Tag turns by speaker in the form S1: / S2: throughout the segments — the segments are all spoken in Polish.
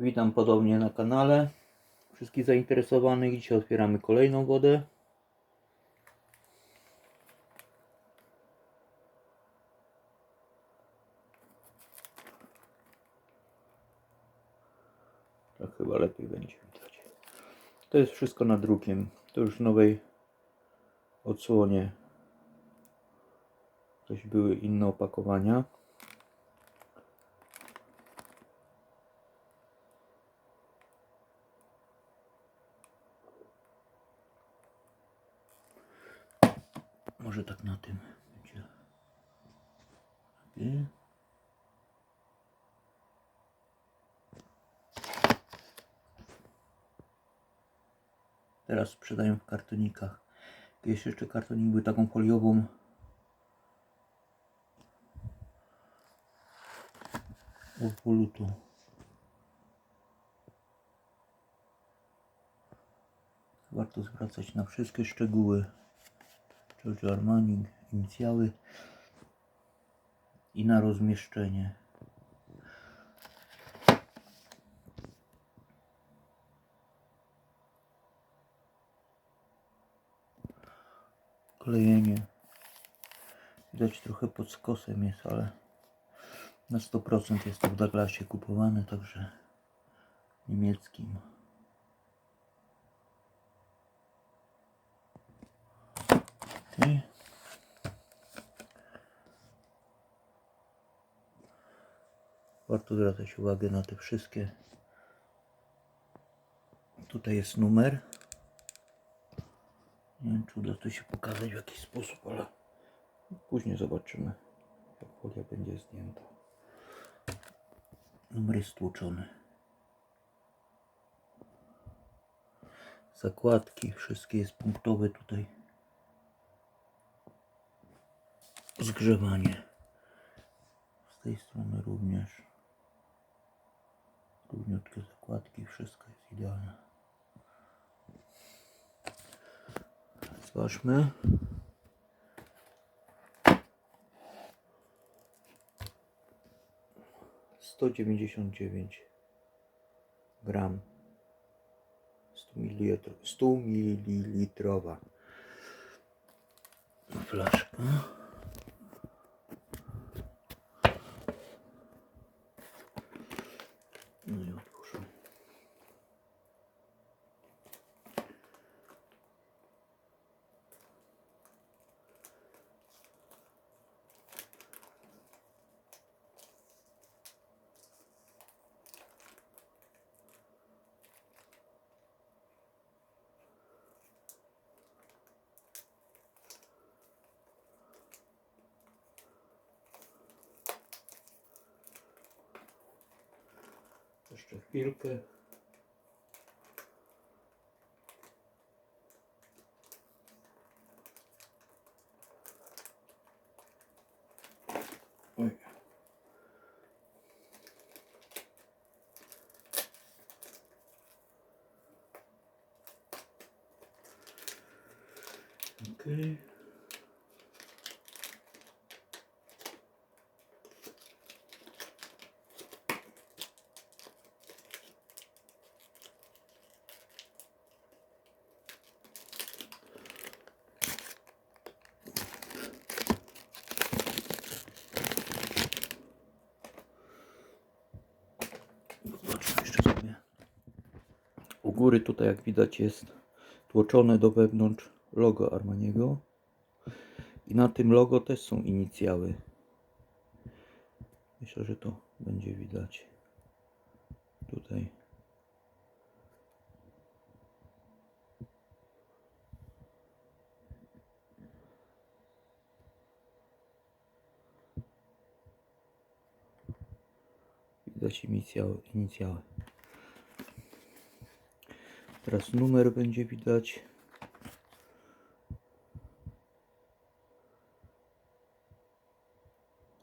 S1: Witam podobnie na kanale wszystkich zainteresowanych. Dzisiaj otwieramy kolejną wodę. Tak chyba lepiej będzie widać. To jest wszystko nadrukiem. To już w nowej odsłonie. Coś były inne opakowania. Tak na tym będzie. Teraz sprzedają w kartonikach. Kiedyś jeszcze kartonik był taką foliową obwolutą. Warto zwracać na wszystkie szczegóły. Giorgio Armani, inicjały i na rozmieszczenie. Klejenie. Widać trochę pod skosem jest, ale na 100% jest to w Douglasie kupowane, także niemieckim. Okay. Warto zwracać uwagę na te wszystkie. Tutaj jest numer. Nie wiem, czy uda to się pokazać w jakiś sposób, ale później zobaczymy, jak folia będzie zdjęta. Numer jest stłuczony. Zakładki, wszystkie jest punktowe tutaj. Zgrzewanie. Z tej strony również. Równiutkie zakładki, wszystko jest idealne. Zobaczmy. Sto dziewięćdziesiąt dziewięć gram. 100 ml, 100 ml flaszka. No i otwórzę. Jeszcze chwilkę. Oj. Okej. Zobaczmy jeszcze sobie. U góry tutaj jak widać jest tłoczone do wewnątrz logo Armaniego. I na tym logo też są inicjały. Myślę, że to będzie widać. Tutaj. Widać inicjały. inicjały. Teraz numer będzie widać.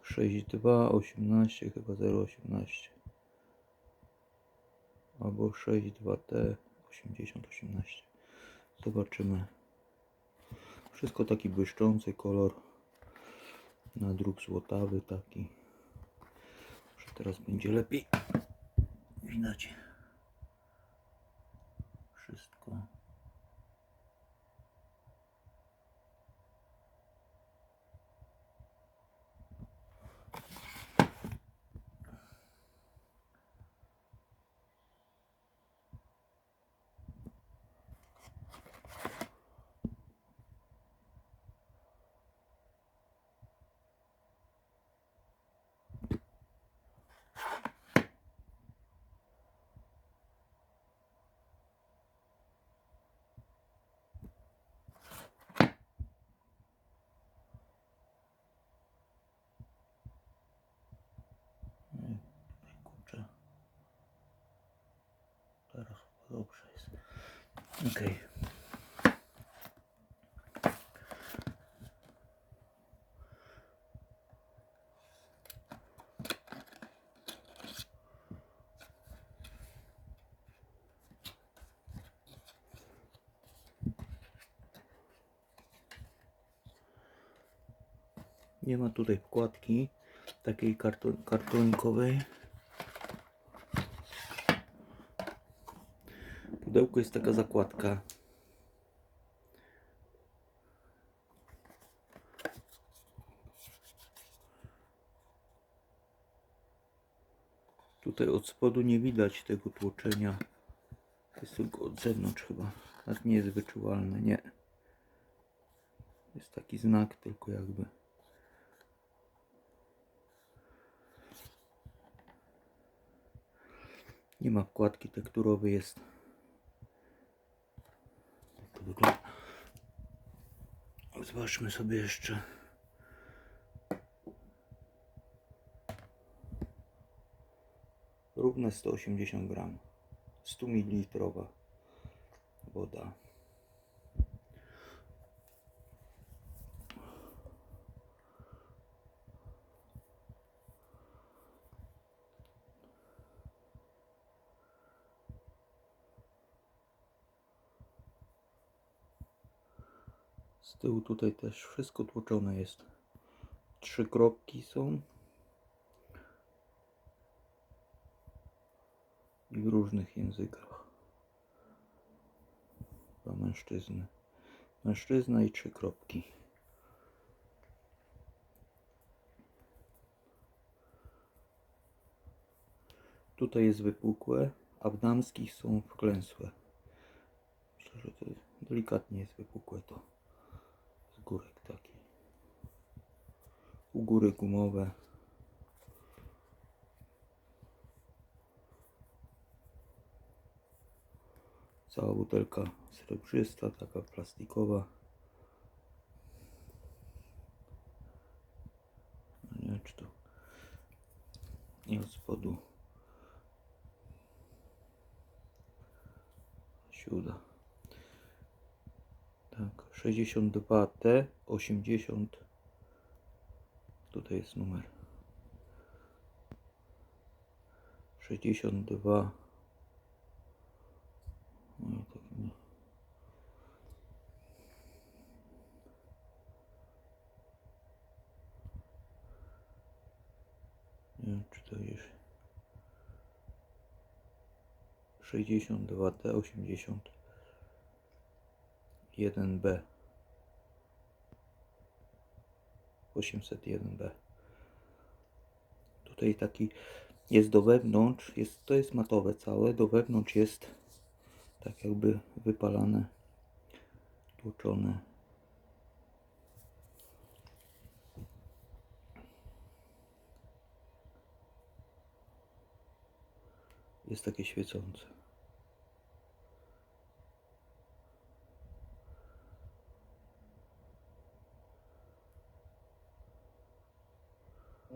S1: Sześć dwa osiemnaście chyba zero osiemnaście. Albo sześć dwa T osiemdziesiąt osiemnaście. Zobaczymy. Wszystko taki błyszczący kolor. Nadruk złotawy taki. Może teraz będzie lepiej widać wszystko. Teraz dobrze jest. Nie ma tutaj wkładki takiej karton, kartonikowej. Pudełku jest taka zakładka. Tutaj od spodu nie widać tego tłoczenia. Jest tylko od zewnątrz chyba. Tak nie jest wyczuwalne, nie. Jest taki znak tylko jakby. Nie ma wkładki tekturowej, jest. Tak to wygląda. Zobaczmy sobie jeszcze. Równe 180 gram. 100 ml woda. Z tyłu tutaj też wszystko tłoczone jest. Trzy kropki są. I w różnych językach. Dla mężczyzny. Mężczyzna i trzy kropki. Tutaj jest wypukłe, a w damskich są wklęsłe. Myślę, że to delikatnie jest wypukłe to górek taki. U góry gumowe. Cała butelka srebrzysta, taka plastikowa. No Nie wiem, czy to i od spodu się uda. Tak, 62T 80 tutaj jest numer. 62 no, nie. wiem czy to jest 62T 80 1B 801B tutaj taki jest do wewnątrz jest, to jest matowe całe do wewnątrz jest tak jakby wypalane tłoczone. Jest takie świecące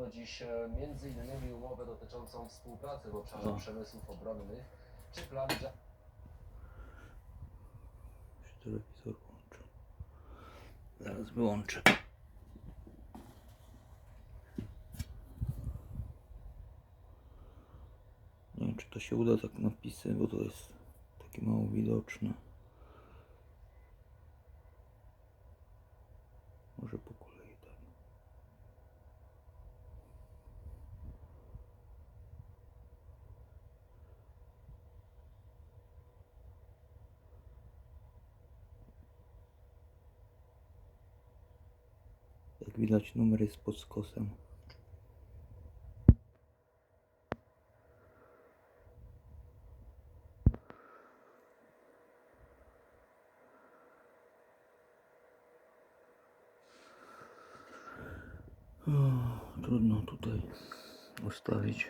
S2: No dziś e, między innymi umowę dotyczącą współpracy w obszarze
S1: O.
S2: przemysłów obronnych, czy plan
S1: się telewizor włączył zaraz wyłączę. Nie wiem czy to się uda tak napisy bo to jest takie mało widoczne. Może po kolei tak Widać numer jest pod skosem. O, Trudno tutaj ustawić.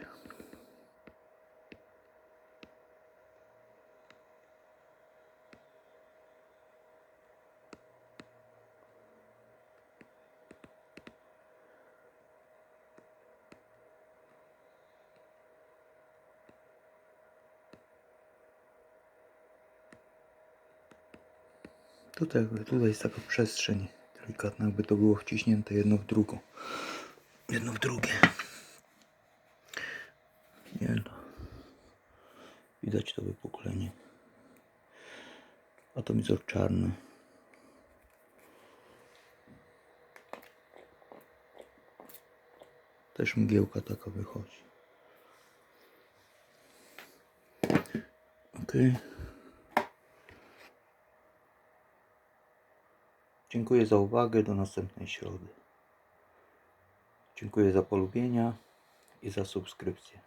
S1: Tutaj, jakby- tutaj jest taka przestrzeń delikatna, jakby to było wciśnięte jedno w drugą. Jedno w drugie. Nie no. Widać to wypuklenie. Atomizor czarny. Też mgiełka taka wychodzi. Okej. Dziękuję za uwagę. Do następnej środy. Dziękuję za polubienia i za subskrypcję.